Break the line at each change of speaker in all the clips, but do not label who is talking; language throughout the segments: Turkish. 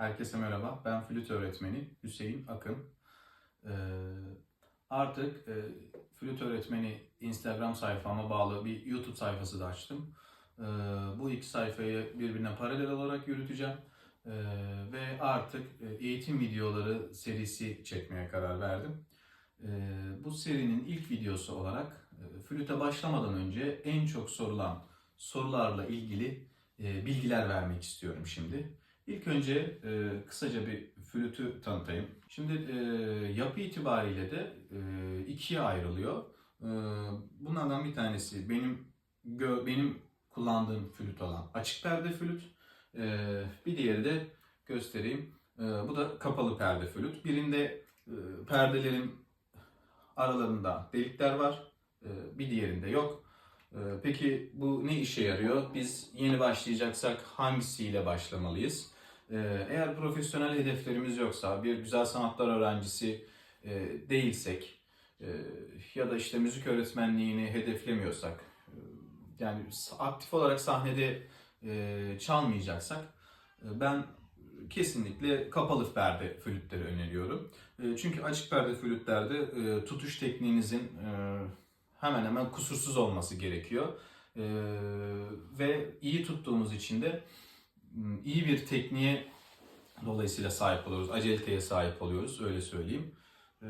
Herkese merhaba. Ben flüt öğretmeni Hüseyin Akın. Ee, artık e, flüt öğretmeni Instagram sayfama bağlı bir YouTube sayfası da açtım. Ee, bu iki sayfayı birbirine paralel olarak yürüteceğim. Ee, ve artık e, eğitim videoları serisi çekmeye karar verdim. Ee, bu serinin ilk videosu olarak e, flüte başlamadan önce en çok sorulan sorularla ilgili e, bilgiler vermek istiyorum şimdi. İlk önce e, kısaca bir flütü tanıtayım. Şimdi e, yapı itibariyle de e, ikiye ayrılıyor. E, bunlardan bir tanesi benim gö- benim kullandığım flüt olan açık perde flüt. E, bir diğeri de göstereyim. E, bu da kapalı perde flüt. Birinde e, perdelerin aralarında delikler var. E, bir diğerinde yok. E, peki bu ne işe yarıyor? Biz yeni başlayacaksak hangisiyle başlamalıyız? Ee, Eğer profesyonel hedeflerimiz yoksa, bir güzel sanatlar öğrencisi e, değilsek e, ya da işte müzik öğretmenliğini hedeflemiyorsak, e, yani aktif olarak sahnede çalmayacaksak, ben kesinlikle kapalı perde flütleri öneriyorum. Çünkü açık perde flütlerde tutuş tekniğinizin hemen hemen kusursuz olması gerekiyor. Ve iyi tuttuğumuz için de iyi bir tekniğe dolayısıyla sahip oluyoruz. Acaliteye sahip oluyoruz öyle söyleyeyim. Ee,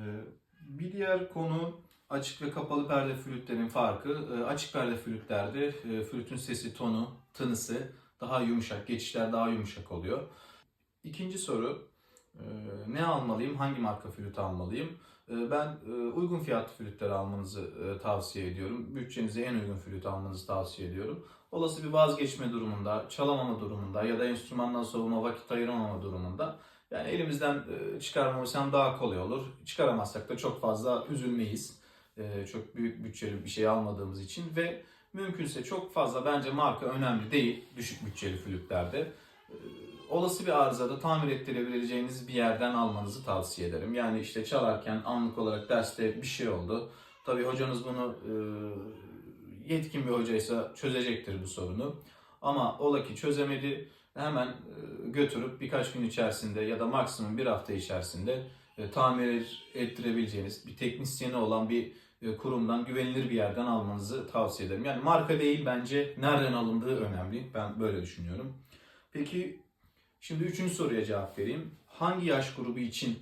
Bir diğer konu açık ve kapalı perde flütlerin farkı. Ee, Açık perde flütlerde e, flütün sesi, tonu, tınısı daha yumuşak, geçişler daha yumuşak oluyor. İkinci soru, e, ne almalıyım, hangi marka flüt almalıyım? E, Ben uygun fiyatlı flütleri almanızı tavsiye ediyorum. Bütçenize en uygun flüt almanızı tavsiye ediyorum olası bir vazgeçme durumunda, çalamama durumunda ya da enstrümandan soğuma vakit ayıramama durumunda yani elimizden e, çıkarmamız hem daha kolay olur. Çıkaramazsak da çok fazla üzülmeyiz. E, Çok büyük bütçeli bir şey almadığımız için ve mümkünse çok fazla bence marka önemli değil düşük bütçeli flütlerde. E, Olası bir arızada tamir ettirebileceğiniz bir yerden almanızı tavsiye ederim. Yani işte çalarken anlık olarak derste bir şey oldu. Tabii hocanız bunu yetkin bir hocaysa çözecektir bu sorunu. Ama ola ki çözemedi hemen e, götürüp birkaç gün içerisinde ya da maksimum bir hafta içerisinde e, tamir ettirebileceğiniz bir teknisyeni olan bir e, kurumdan güvenilir bir yerden almanızı tavsiye ederim. Yani marka değil bence nereden alındığı önemli. Ben böyle düşünüyorum. Peki şimdi üçüncü soruya cevap vereyim. Hangi yaş grubu için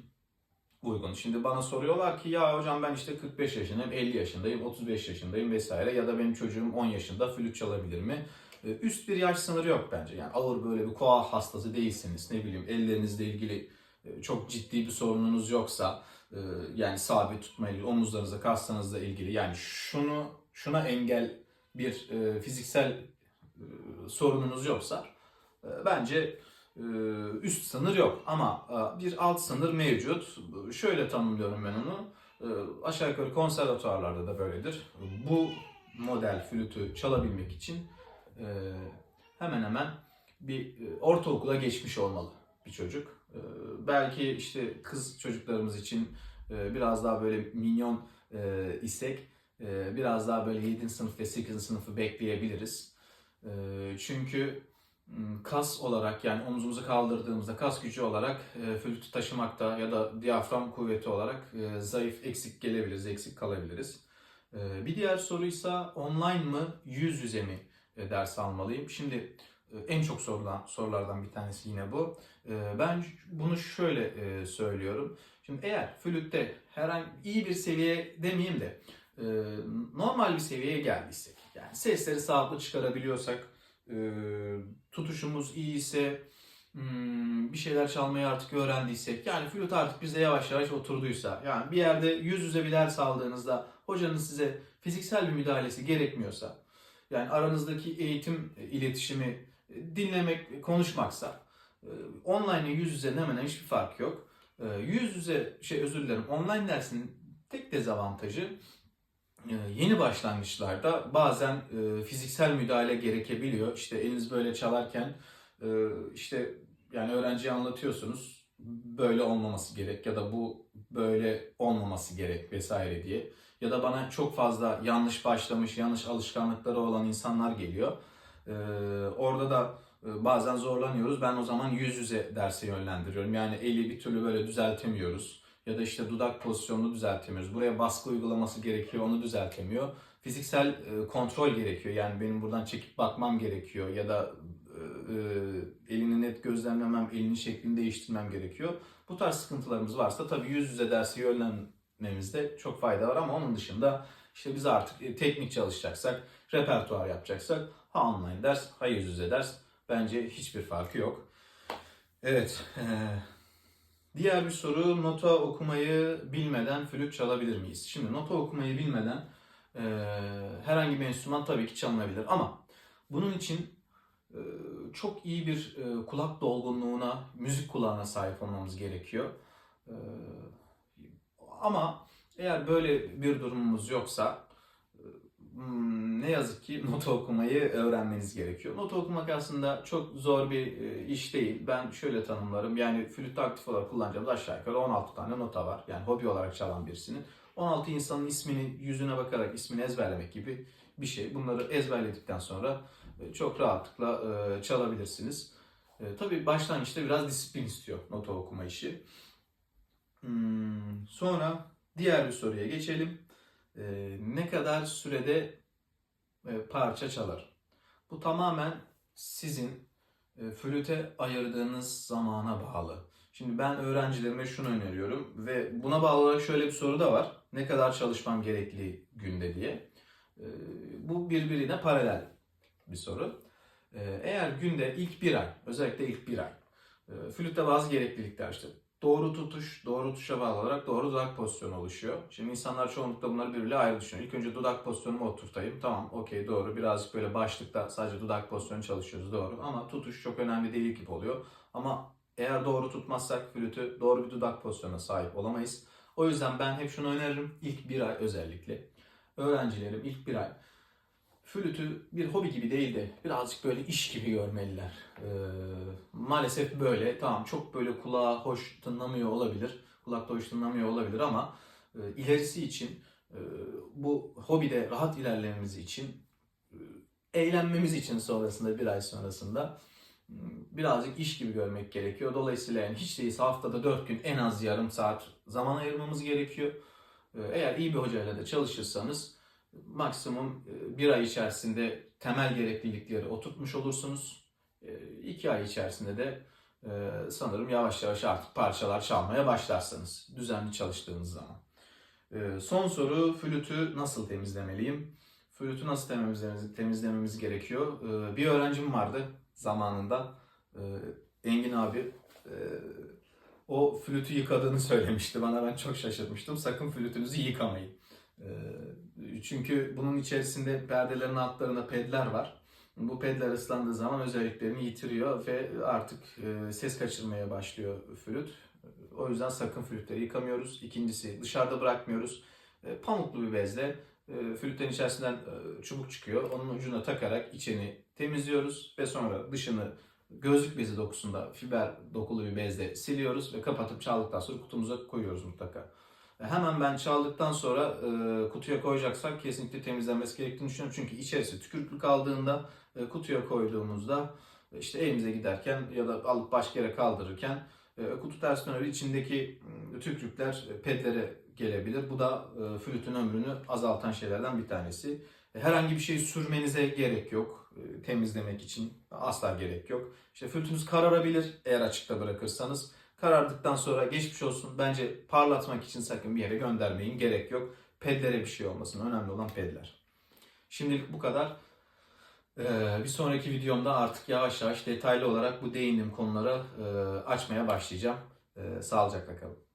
uygun. Şimdi bana soruyorlar ki ya hocam ben işte 45 yaşındayım, 50 yaşındayım, 35 yaşındayım vesaire ya da benim çocuğum 10 yaşında flüt çalabilir mi? Ee, Üst bir yaş sınırı yok bence. Yani ağır böyle bir koa hastası değilseniz ne bileyim ellerinizle ilgili e, çok ciddi bir sorununuz yoksa e, yani sabit tutma ilgili, omuzlarınızla, kaslarınızla ilgili yani şunu şuna engel bir e, fiziksel sorununuz yoksa bence üst sınır yok ama e, bir alt sınır mevcut. Şöyle tanımlıyorum ben onu. Ee, Aşağı yukarı konservatuarlarda da böyledir. Bu model flütü çalabilmek için e, hemen hemen bir e, ortaokula geçmiş olmalı bir çocuk. Ee, Belki işte kız çocuklarımız için biraz daha böyle minyon isek biraz daha böyle 7. sınıf ve 8. sınıfı bekleyebiliriz. Çünkü kas olarak yani omzumuzu kaldırdığımızda kas gücü olarak e, flütü taşımakta ya da diyafram kuvveti olarak e, zayıf, eksik gelebiliriz, eksik kalabiliriz. E, bir diğer soruysa online mı, yüz yüze mi e, ders almalıyım? Şimdi e, en çok sorulan sorulardan bir tanesi yine bu. E, ben bunu şöyle e, söylüyorum. Şimdi eğer flütte herhangi iyi bir seviye demeyeyim de e, normal bir seviyeye geldiysek, yani sesleri sağlıklı çıkarabiliyorsak, tutuşumuz iyi ise hmm, bir şeyler çalmayı artık öğrendiysek yani flüt artık bize yavaş yavaş oturduysa yani bir yerde yüz yüze bir ders aldığınızda hocanın size fiziksel bir müdahalesi gerekmiyorsa yani aranızdaki eğitim e, iletişimi e, dinlemek, konuşmaksa e, online ile yüz yüze hemen hiçbir fark yok. Yüz yüze şey özür dilerim online dersin tek dezavantajı yeni başlangıçlarda bazen e, fiziksel müdahale gerekebiliyor. İşte eliniz böyle çalarken e, işte yani öğrenciye anlatıyorsunuz böyle olmaması gerek ya da bu böyle olmaması gerek vesaire diye. Ya da bana çok fazla yanlış başlamış, yanlış alışkanlıkları olan insanlar geliyor. E, orada da e, bazen zorlanıyoruz. Ben o zaman yüz yüze derse yönlendiriyorum. Yani eli bir türlü böyle düzeltemiyoruz. Ya da işte dudak pozisyonunu düzeltemiyoruz. Buraya baskı uygulaması gerekiyor, onu düzeltemiyor. Fiziksel e, kontrol gerekiyor. Yani benim buradan çekip bakmam gerekiyor. Ya da e, e, elini net gözlemlemem, elini şeklini değiştirmem gerekiyor. Bu tarz sıkıntılarımız varsa tabii yüz yüze dersi yönlenmemizde çok fayda var ama onun dışında işte biz artık teknik çalışacaksak, repertuar yapacaksak ha online ders, ha yüz yüze ders bence hiçbir farkı yok. Evet. Diğer bir soru nota okumayı bilmeden flüt çalabilir miyiz? Şimdi nota okumayı bilmeden e, herhangi bir enstrüman tabii ki çalınabilir ama bunun için e, çok iyi bir e, kulak dolgunluğuna, müzik kulağına sahip olmamız gerekiyor. E, ama eğer böyle bir durumumuz yoksa ne yazık ki nota okumayı öğrenmeniz gerekiyor. Nota okumak aslında çok zor bir e, iş değil. Ben şöyle tanımlarım. Yani flütü aktif olarak kullanacağımız aşağı yukarı 16 tane nota var. Yani hobi olarak çalan birisinin. 16 insanın ismini yüzüne bakarak ismini ezberlemek gibi bir şey. Bunları ezberledikten sonra e, çok rahatlıkla e, çalabilirsiniz. Tabii başlangıçta biraz disiplin istiyor nota okuma işi. Hmm, sonra diğer bir soruya geçelim. E, ne kadar sürede e, parça çalar? Bu tamamen sizin e, flüte ayırdığınız zamana bağlı. Şimdi ben öğrencilerime şunu öneriyorum ve buna bağlı olarak şöyle bir soru da var. Ne kadar çalışmam gerekli günde diye. E, bu birbirine paralel bir soru. E, eğer günde ilk bir ay, özellikle ilk bir ay, e, flütte bazı gereklilikler işte doğru tutuş, doğru tuşa bağlı olarak doğru dudak pozisyonu oluşuyor. Şimdi insanlar çoğunlukla bunları birbiriyle ayrı düşünüyor. İlk önce dudak pozisyonumu oturtayım. Tamam, okey doğru. Birazcık böyle başlıkta sadece dudak pozisyonu çalışıyoruz doğru. Ama tutuş çok önemli değil gibi oluyor. Ama eğer doğru tutmazsak flütü doğru bir dudak pozisyonuna sahip olamayız. O yüzden ben hep şunu öneririm. İlk bir ay özellikle. Öğrencilerim ilk bir ay flütü bir hobi gibi değil de birazcık böyle iş gibi görmeliler. Ee, maalesef böyle. Tamam çok böyle kulağa hoş tınlamıyor olabilir. Kulakta hoş tınlamıyor olabilir ama e, ilerisi için e, bu hobide rahat ilerlememiz için e, eğlenmemiz için sonrasında bir ay sonrasında m, birazcık iş gibi görmek gerekiyor. Dolayısıyla yani hiç değilse haftada 4 gün en az yarım saat zaman ayırmamız gerekiyor. Ee, Eğer iyi bir hocayla da çalışırsanız maksimum e, bir ay içerisinde temel gereklilikleri oturtmuş olursunuz. E, iki ay içerisinde de e, sanırım yavaş yavaş artık parçalar çalmaya başlarsınız düzenli çalıştığınız zaman. Son soru flütü nasıl temizlemeliyim? Flütü nasıl temizlememiz, temizlememiz gerekiyor? Bir öğrencim vardı zamanında Engin abi o flütü yıkadığını söylemişti bana ben çok şaşırmıştım. Sakın flütünüzü yıkamayın. Çünkü bunun içerisinde perdelerin altlarında pedler var. Bu pedler ıslandığı zaman özelliklerini yitiriyor ve artık e, ses kaçırmaya başlıyor flüt. O yüzden sakın flütleri yıkamıyoruz. İkincisi dışarıda bırakmıyoruz. E, Pamuklu bir bezle e, flütlerin içerisinden çubuk çıkıyor. Onun ucuna takarak içini temizliyoruz ve sonra dışını gözlük bezi dokusunda fiber dokulu bir bezle siliyoruz ve kapatıp çaldıktan sonra kutumuza koyuyoruz mutlaka. E, Hemen ben çaldıktan sonra e, kutuya koyacaksak kesinlikle temizlenmesi gerektiğini düşünüyorum. Çünkü içerisi tükürüklü kaldığında e, kutuya koyduğumuzda e, işte evimize giderken ya da alıp başka yere kaldırırken e, kutu ters döner içindeki tükürükler e, pedlere gelebilir. Bu da e, flütün ömrünü azaltan şeylerden bir tanesi. Herhangi bir şey sürmenize gerek yok temizlemek için asla gerek yok. İşte flütünüz kararabilir eğer açıkta bırakırsanız. Karardıktan sonra geçmiş olsun. Bence parlatmak için sakın bir yere göndermeyin. Gerek yok. Pedlere bir şey olmasın. Önemli olan pedler. Şimdilik bu kadar. Ee, bir sonraki videomda artık yavaş yavaş detaylı olarak bu değindiğim konuları e, açmaya başlayacağım. Ee, sağlıcakla kalın.